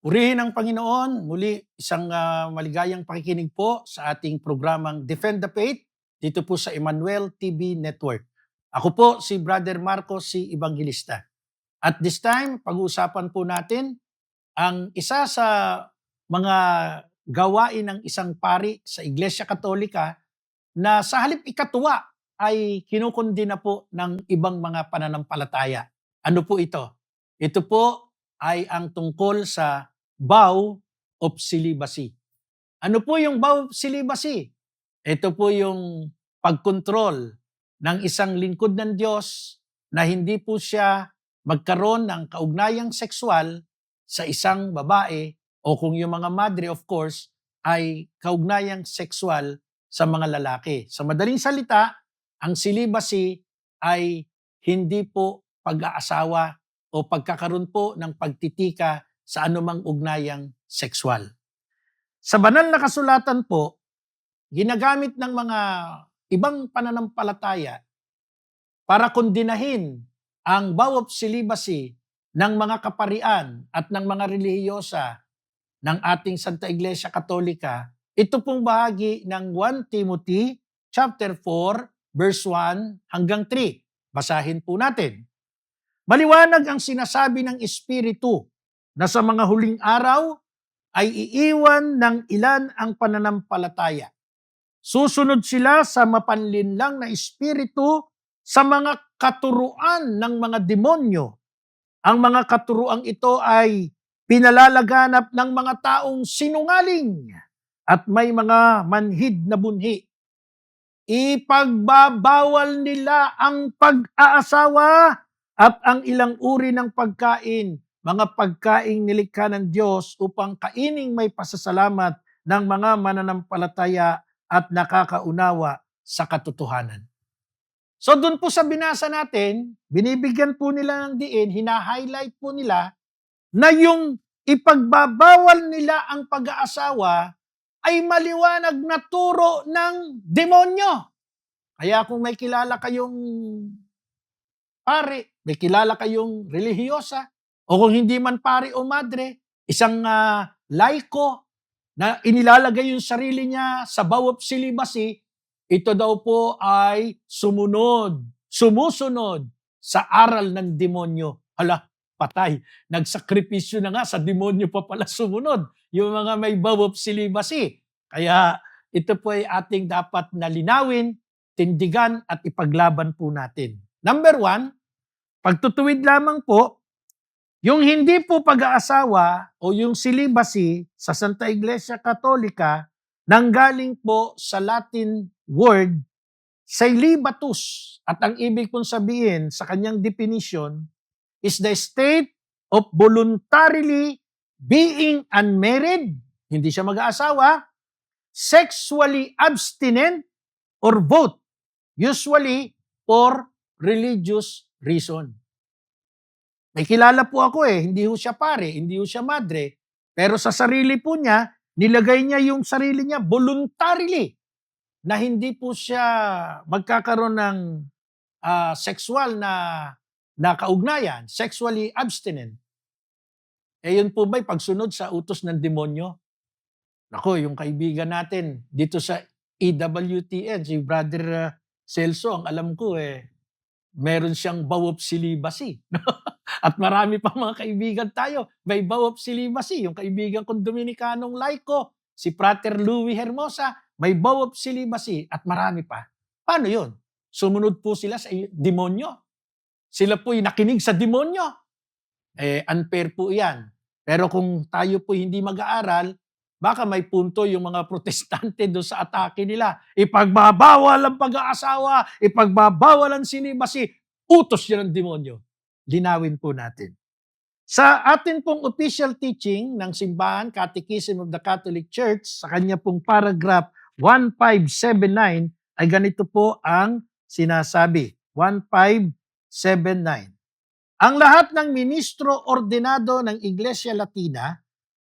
Purihin ang Panginoon. Muli, isang ah, maligayang pakikinig po sa ating programang Defend the Faith dito po sa Emmanuel TV Network. Ako po si Brother Marcos, si Evangelista. At this time, pag-uusapan po natin ang isa sa mga gawain ng isang pari sa Iglesia Katolika na sa halip ikatuwa ay kinukundina po ng ibang mga pananampalataya. Ano po ito? Ito po ay ang tungkol sa vow of celibacy. Ano po yung vow of celibacy? Ito po yung pagkontrol ng isang lingkod ng Diyos na hindi po siya magkaroon ng kaugnayang sexual sa isang babae o kung yung mga madre of course ay kaugnayang sexual sa mga lalaki. Sa madaling salita, ang celibacy ay hindi po pag-aasawa o pagkakaroon po ng pagtitika sa anumang ugnayang sexual. Sa banal na kasulatan po, ginagamit ng mga ibang pananampalataya para kondinahin ang vow of celibacy ng mga kaparian at ng mga relihiyosa ng ating Santa Iglesia Katolika. Ito pong bahagi ng 1 Timothy chapter 4 verse 1 hanggang 3. Basahin po natin. Maliwanag ang sinasabi ng Espiritu na sa mga huling araw ay iiwan ng ilan ang pananampalataya. Susunod sila sa mapanlinlang na espiritu sa mga katuruan ng mga demonyo. Ang mga katuruang ito ay pinalalaganap ng mga taong sinungaling at may mga manhid na bunhi. Ipagbabawal nila ang pag-aasawa at ang ilang uri ng pagkain, mga pagkaing nilikha ng Diyos upang kaining may pasasalamat ng mga mananampalataya at nakakaunawa sa katotohanan. So doon po sa binasa natin, binibigyan po nila ng diin, hina-highlight po nila na yung ipagbabawal nila ang pag-aasawa ay maliwanag na turo ng demonyo. Kaya kung may kilala kayong pare, may kilala kayong relihiyosa, o kung hindi man pare o madre, isang uh, laiko na inilalagay yung sarili niya sa vow of celibacy, ito daw po ay sumunod, sumusunod sa aral ng demonyo. Hala, patay. Nagsakripisyo na nga sa demonyo pa pala sumunod. Yung mga may vow of celibacy. Kaya ito po ay ating dapat nalinawin, tindigan at ipaglaban po natin. Number one, pagtutuwid lamang po, yung hindi po pag-aasawa o yung celibacy sa Santa Iglesia Katolika nanggaling po sa Latin word celibatus. At ang ibig pong sabihin sa kanyang definition is the state of voluntarily being unmarried, hindi siya mag-aasawa, sexually abstinent, or both, usually for religious reason. May kilala po ako eh, hindi ho siya pare, hindi ho siya madre, pero sa sarili po niya, nilagay niya yung sarili niya voluntarily na hindi po siya magkakaroon ng uh, sexual na na kaugnayan, sexually abstinent, eh yun po ba'y pagsunod sa utos ng demonyo? Nako, yung kaibigan natin dito sa EWTN, si Brother uh, Celso, ang alam ko eh, meron siyang of celibacy. At marami pa mga kaibigan tayo, may of celibacy. Yung kaibigan kong Dominikanong laiko, si Frater Louis Hermosa, may of celibacy. At marami pa. Paano yun? Sumunod po sila sa demonyo. Sila po'y nakinig sa demonyo. Eh, unfair po yan. Pero kung tayo po hindi mag-aaral, baka may punto yung mga protestante doon sa atake nila. Ipagbabawal ang pag-aasawa, ipagbabawal ang sinibasi, utos yan ng demonyo. Linawin po natin. Sa atin pong official teaching ng simbahan, Catechism of the Catholic Church, sa kanya pong paragraph 1579, ay ganito po ang sinasabi. 1579. 7.9. Ang lahat ng ministro ordinado ng Iglesia Latina,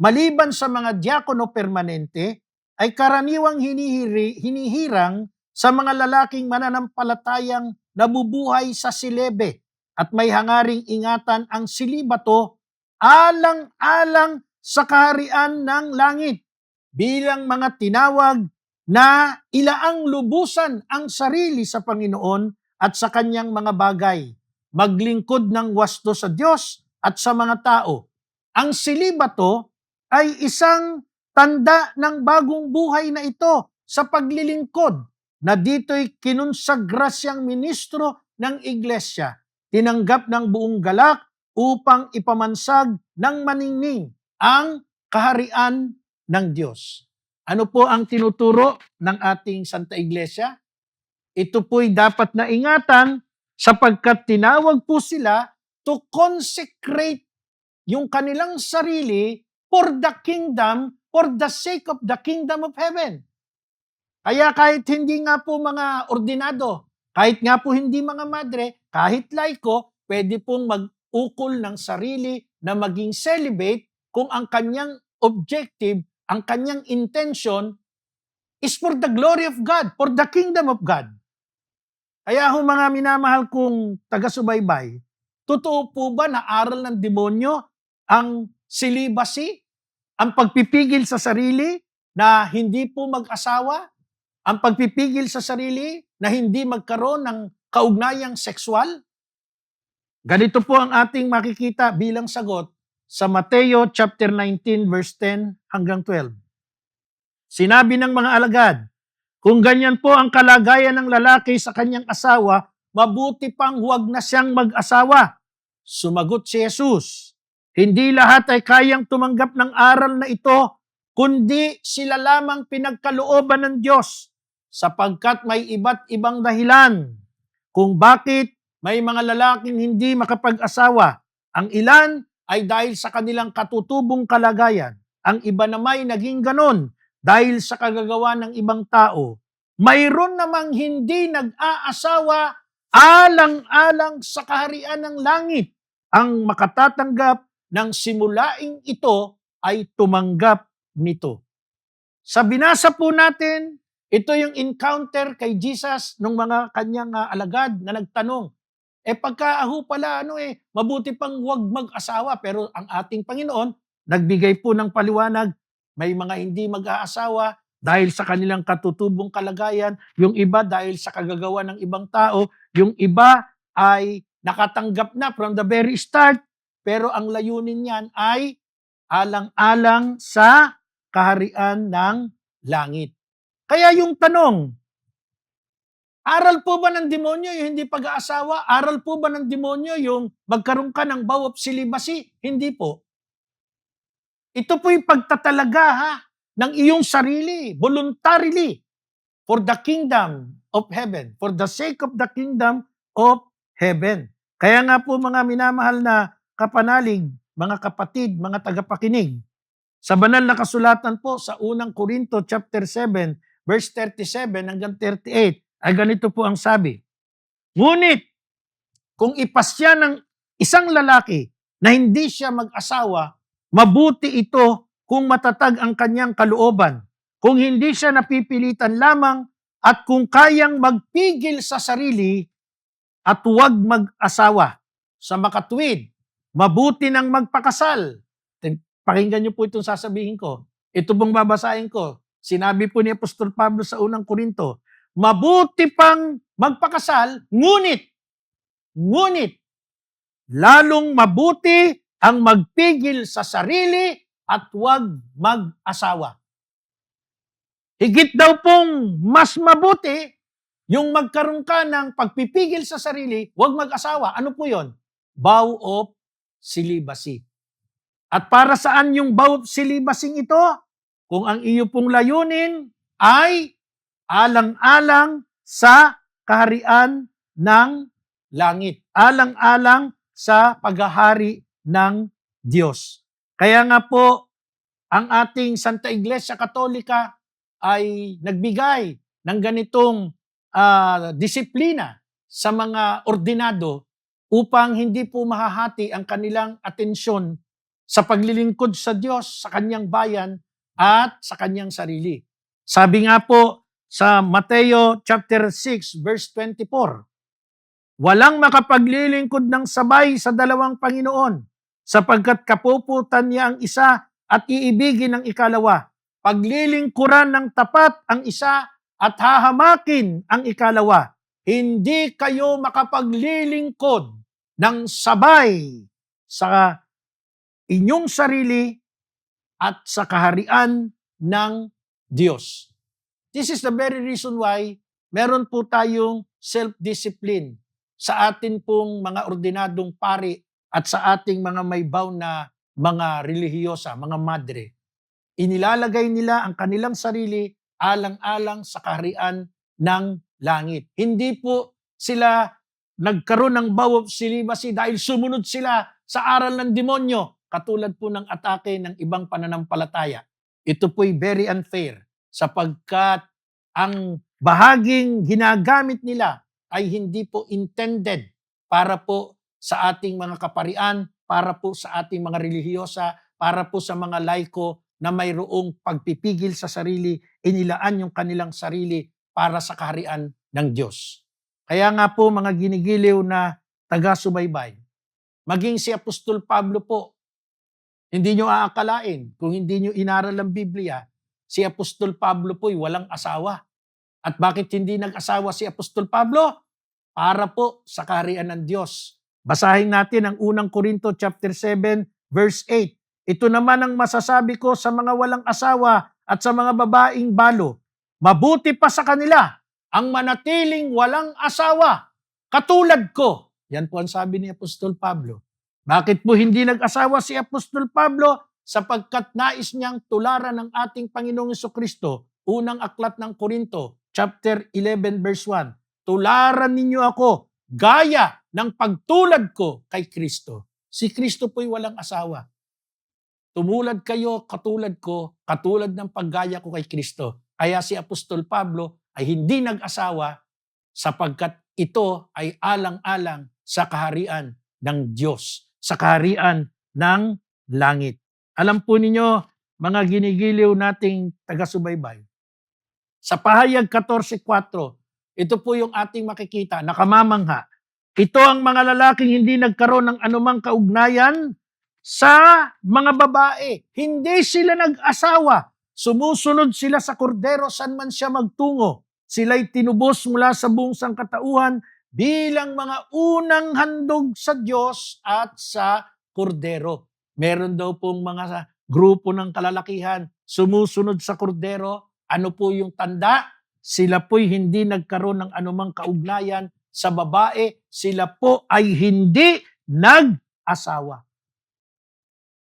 maliban sa mga diakono permanente, ay karaniwang hinihiri, hinihirang sa mga lalaking mananampalatayang nabubuhay sa silebe at may hangaring ingatan ang silibato alang-alang sa kaharian ng langit bilang mga tinawag na ilaang lubusan ang sarili sa Panginoon at sa kanyang mga bagay, maglingkod ng wasto sa Diyos at sa mga tao. Ang silibato ay isang tanda ng bagong buhay na ito sa paglilingkod na dito'y kinunsagra siyang ministro ng iglesia, tinanggap ng buong galak upang ipamansag ng maningning ang kaharian ng Diyos. Ano po ang tinuturo ng ating Santa Iglesia? Ito po'y dapat na ingatan sapagkat tinawag po sila to consecrate yung kanilang sarili for the kingdom, for the sake of the kingdom of heaven. Kaya kahit hindi nga po mga ordinado, kahit nga po hindi mga madre, kahit laiko, pwede pong mag-ukol ng sarili na maging celibate kung ang kanyang objective, ang kanyang intention is for the glory of God, for the kingdom of God. Kaya ho mga minamahal kong taga-subaybay, totoo po ba na aral ng demonyo ang celibacy, ang pagpipigil sa sarili na hindi po mag-asawa, ang pagpipigil sa sarili na hindi magkaroon ng kaugnayang sexual? Ganito po ang ating makikita bilang sagot sa Mateo chapter 19 verse 10 hanggang 12. Sinabi ng mga alagad, kung ganyan po ang kalagayan ng lalaki sa kanyang asawa, mabuti pang huwag na siyang mag-asawa. Sumagot si Jesus, hindi lahat ay kayang tumanggap ng aral na ito, kundi sila lamang pinagkalooban ng Diyos, sapagkat may iba't ibang dahilan kung bakit may mga lalaking hindi makapag-asawa. Ang ilan ay dahil sa kanilang katutubong kalagayan. Ang iba naman naging ganon dahil sa kagagawa ng ibang tao. Mayroon namang hindi nag-aasawa alang-alang sa kaharian ng langit. Ang makatatanggap ng simulaing ito ay tumanggap nito. Sa binasa po natin, ito yung encounter kay Jesus ng mga kanyang uh, alagad na nagtanong, eh pagkaaho pala, ano eh, mabuti pang huwag mag-asawa. Pero ang ating Panginoon, nagbigay po ng paliwanag, may mga hindi mag-aasawa dahil sa kanilang katutubong kalagayan, yung iba dahil sa kagagawa ng ibang tao, yung iba ay nakatanggap na from the very start, pero ang layunin niyan ay alang-alang sa kaharian ng langit. Kaya yung tanong, Aral po ba ng demonyo yung hindi pag-aasawa? Aral po ba ng demonyo yung magkaroon ka ng of celibacy? Hindi po. Ito po yung pagtatalaga ha, ng iyong sarili, voluntarily, for the kingdom of heaven, for the sake of the kingdom of heaven. Kaya nga po mga minamahal na kapanalig, mga kapatid, mga tagapakinig, sa banal na kasulatan po sa unang Korinto chapter 7, verse 37 hanggang 38, ay ganito po ang sabi. Ngunit, kung ipasya ng isang lalaki na hindi siya mag-asawa, mabuti ito kung matatag ang kanyang kalooban. Kung hindi siya napipilitan lamang at kung kayang magpigil sa sarili at huwag mag-asawa. Sa makatwid, mabuti nang magpakasal. Pakinggan niyo po itong sasabihin ko. Ito pong babasahin ko. Sinabi po ni Apostol Pablo sa unang Korinto, mabuti pang magpakasal, ngunit, ngunit, lalong mabuti ang magpigil sa sarili at huwag mag-asawa. Higit daw pong mas mabuti yung magkaroon ka ng pagpipigil sa sarili, huwag mag-asawa. Ano po yon? Vow of celibacy. At para saan yung of celibacy ito? Kung ang iyo pong layunin ay alang-alang sa kaharian ng langit. Alang-alang sa paghahari ng Diyos. Kaya nga po, ang ating Santa Iglesia Katolika ay nagbigay ng ganitong uh, disiplina sa mga ordinado upang hindi po mahahati ang kanilang atensyon sa paglilingkod sa Diyos, sa kanyang bayan at sa kanyang sarili. Sabi nga po sa Mateo chapter 6 verse 24. Walang makapaglilingkod ng sabay sa dalawang Panginoon sapagkat kapuputan niya ang isa at iibigin ng ikalawa. Paglilingkuran ng tapat ang isa at hahamakin ang ikalawa. Hindi kayo makapaglilingkod ng sabay sa inyong sarili at sa kaharian ng Diyos. This is the very reason why meron po tayong self-discipline sa atin pong mga ordinadong pari at sa ating mga may bow na mga relihiyosa, mga madre. Inilalagay nila ang kanilang sarili alang-alang sa kaharian ng langit. Hindi po sila nagkaroon ng vow of celibacy dahil sumunod sila sa aral ng demonyo, katulad po ng atake ng ibang pananampalataya. Ito po'y very unfair sapagkat ang bahaging ginagamit nila ay hindi po intended para po sa ating mga kaparian, para po sa ating mga relihiyosa, para po sa mga laiko na mayroong pagpipigil sa sarili, inilaan yung kanilang sarili para sa kaharian ng Diyos. Kaya nga po mga ginigiliw na taga-subaybay, maging si Apostol Pablo po, hindi nyo aakalain kung hindi nyo inaral ang Biblia, si Apostol Pablo po'y walang asawa. At bakit hindi nag-asawa si Apostol Pablo? Para po sa kaharian ng Diyos. Basahin natin ang unang Korinto chapter 7 verse 8. Ito naman ang masasabi ko sa mga walang asawa at sa mga babaeng balo. Mabuti pa sa kanila ang manatiling walang asawa, katulad ko. Yan po ang sabi ni Apostol Pablo. Bakit po hindi nag-asawa si Apostol Pablo? Sapagkat nais niyang tularan ng ating Panginoong Kristo. Unang aklat ng Korinto, chapter 11 verse 1. Tularan ninyo ako gaya ng pagtulad ko kay Kristo. Si Kristo po'y walang asawa. Tumulad kayo katulad ko, katulad ng paggaya ko kay Kristo. Kaya si Apostol Pablo ay hindi nag-asawa sapagkat ito ay alang-alang sa kaharian ng Diyos, sa kaharian ng langit. Alam po ninyo, mga ginigiliw nating taga-subaybay, sa pahayag 14.4, ito po yung ating makikita, nakamamangha. Ito ang mga lalaking hindi nagkaroon ng anumang kaugnayan sa mga babae. Hindi sila nag-asawa. Sumusunod sila sa kordero saan man siya magtungo. Sila'y tinubos mula sa buong sangkatauhan bilang mga unang handog sa Diyos at sa kordero. Meron daw pong mga grupo ng kalalakihan sumusunod sa kordero. Ano po yung tanda? Sila po'y hindi nagkaroon ng anumang kaugnayan sa babae. Sila po ay hindi nag-asawa.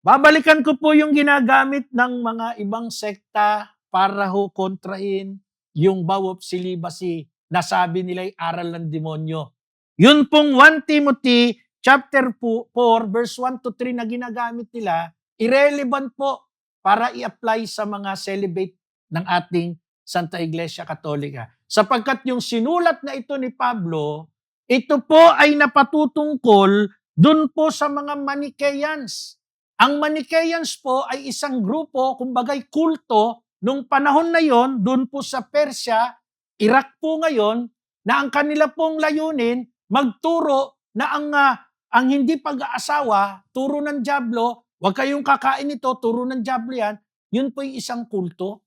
Babalikan ko po yung ginagamit ng mga ibang sekta para ho kontrahin yung vow of celibacy na sabi nila'y aral ng demonyo. Yun pong 1 Timothy chapter 4 verse 1 to 3 na ginagamit nila, irrelevant po para i-apply sa mga celibate ng ating Santa Iglesia Katolika. Sapagkat yung sinulat na ito ni Pablo, ito po ay napatutungkol dun po sa mga Manichaeans. Ang Manichaeans po ay isang grupo, kumbagay kulto, nung panahon na yon, dun po sa Persya, Iraq po ngayon, na ang kanila pong layunin, magturo na ang, uh, ang hindi pag-aasawa, turo ng Diablo, huwag kayong kakain ito, turo ng Diablo yan, yun po yung isang kulto.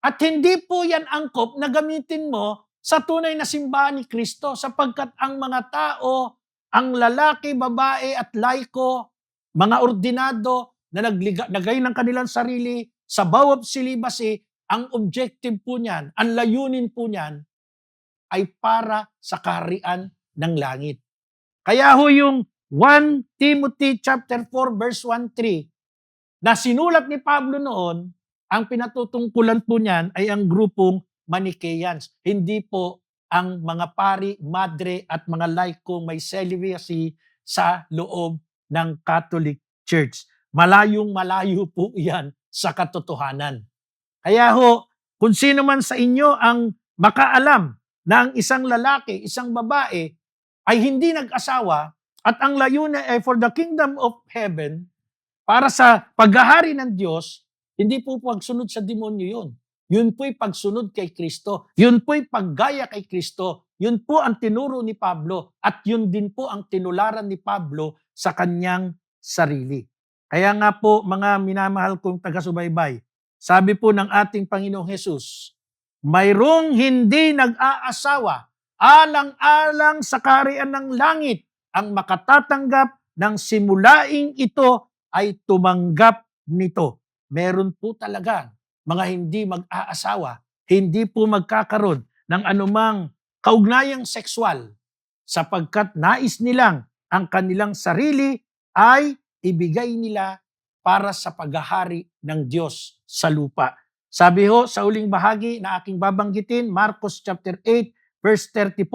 At hindi po yan angkop na gamitin mo sa tunay na simbahan ni Kristo sapagkat ang mga tao, ang lalaki, babae at laiko, mga ordinado na naglagay ng kanilang sarili sa of celibacy, ang objective po niyan, ang layunin po niyan ay para sa kaharian ng langit. Kaya ho yung 1 Timothy chapter 4 verse 1-3 na sinulat ni Pablo noon, ang pinatutungkulan po niyan ay ang grupong Manichaeans. Hindi po ang mga pari, madre at mga laiko may celibacy sa loob ng Catholic Church. Malayong malayo po yan sa katotohanan. Kaya ho, kung sino man sa inyo ang makaalam na ang isang lalaki, isang babae ay hindi nag-asawa at ang layunin ay for the kingdom of heaven, para sa paghahari ng Diyos, hindi po pagsunod sa demonyo yun. Yun po'y pagsunod kay Kristo. Yun po'y paggaya kay Kristo. Yun po ang tinuro ni Pablo at yun din po ang tinularan ni Pablo sa kanyang sarili. Kaya nga po mga minamahal kong taga-subaybay, sabi po ng ating Panginoong Hesus, mayroong hindi nag-aasawa alang-alang sa karian ng langit ang makatatanggap ng simulaing ito ay tumanggap nito. Meron po talaga mga hindi mag-aasawa, hindi po magkakaroon ng anumang kaugnayang sexual sapagkat nais nilang ang kanilang sarili ay ibigay nila para sa paghahari ng Diyos sa lupa. Sabi ho sa uling bahagi na aking babanggitin, Marcos chapter 8 verse 34,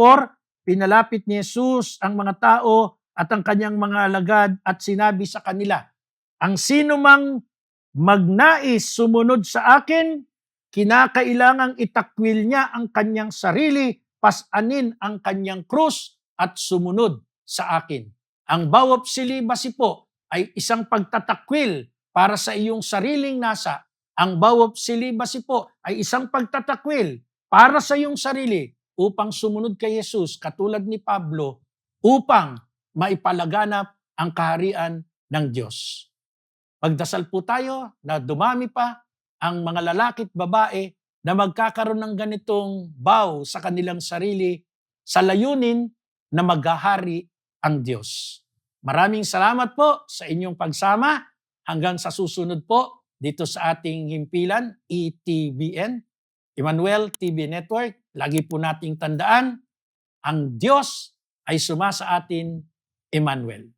pinalapit ni Jesus ang mga tao at ang kanyang mga alagad at sinabi sa kanila, ang sino mang magnais sumunod sa akin, kinakailangang itakwil niya ang kanyang sarili, pasanin ang kanyang krus at sumunod sa akin. Ang bawat silibasi po ay isang pagtatakwil para sa iyong sariling nasa. Ang bawat silibasi po ay isang pagtatakwil para sa iyong sarili upang sumunod kay Jesus katulad ni Pablo upang maipalaganap ang kaharian ng Diyos. Magdasal po tayo na dumami pa ang mga lalaki at babae na magkakaroon ng ganitong bow sa kanilang sarili sa layunin na maghahari ang Diyos. Maraming salamat po sa inyong pagsama. Hanggang sa susunod po dito sa ating himpilan, ETBN, Emmanuel TV Network. Lagi po nating tandaan, ang Diyos ay suma sa atin, Emmanuel.